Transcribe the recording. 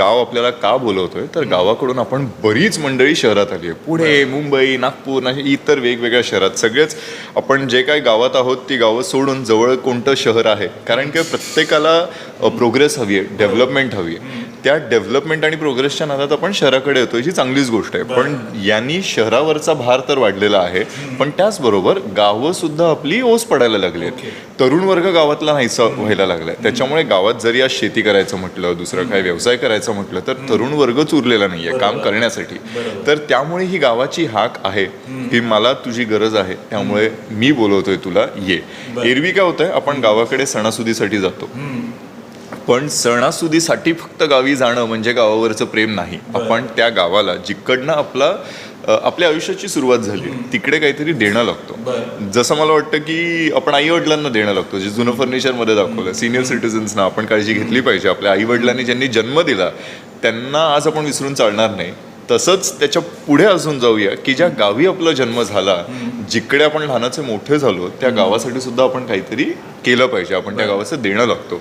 गाव आपल्याला का बोलवतोय? तर गावाकडून आपण बरीच मंडळी शहरात आली आहे पुणे मुंबई नागपूर अशी इतर वेगवेगळ्या शहरात. सगळेच आपण जे काही गावात आहोत ती गावं सोडून जवळ कोणतं शहर आहे? कारण की प्रत्येकाला प्रोग्रेस हवी आहे डेव्हलपमेंट हवी आहे. त्या डेव्हलपमेंट आणि प्रोग्रेसच्या नादात आपण शहराकडे येतो ही चांगलीच गोष्ट आहे. पण यांनी शहरावरचा भार तर वाढलेला आहे पण त्याचबरोबर गावं सुद्धा आपली ओस पडायला लागली आहेत. तरुण वर्ग गावातला नाहीसा व्हायला लागलाय. त्याच्यामुळे गावात जरी आज शेती करायचं म्हटलं दुसरं काय व्यवसाय करायचं म्हटलं तर तरुण वर्गच उरलेला नाहीये काम करण्यासाठी. तर त्यामुळे ही गावाची हाक आहे की मला तुझी गरज आहे. त्यामुळे मी बोलवतोय तुला ये. एरवी काय होतंय? आपण गावाकडे सणासुदीसाठी जातो. पण सणासुदीसाठी फक्त गावी जाणं म्हणजे गावावरचं प्रेम नाही. आपण त्या गावाला जिकडनं आपला आपल्या आयुष्याची सुरुवात झाली तिकडे काहीतरी देणं लागतो. जसं मला वाटतं की आपण आई वडिलांना देणं लागतो जे जुनं फर्निचरमध्ये दाखवलं सिनियर सिटीजन्सना आपण काळजी घेतली पाहिजे. आपल्या आई वडिलांनी ज्यांनी जन्म दिला त्यांना आज आपण विसरून चालणार नाही. तसंच त्याच्या पुढे अजून जाऊया की ज्या गावी आपला जन्म झाला जिकडे आपण लहानाचे मोठे झालो त्या गावासाठी सुद्धा आपण काहीतरी केलं पाहिजे. आपण त्या गावाचं देणं लागतो.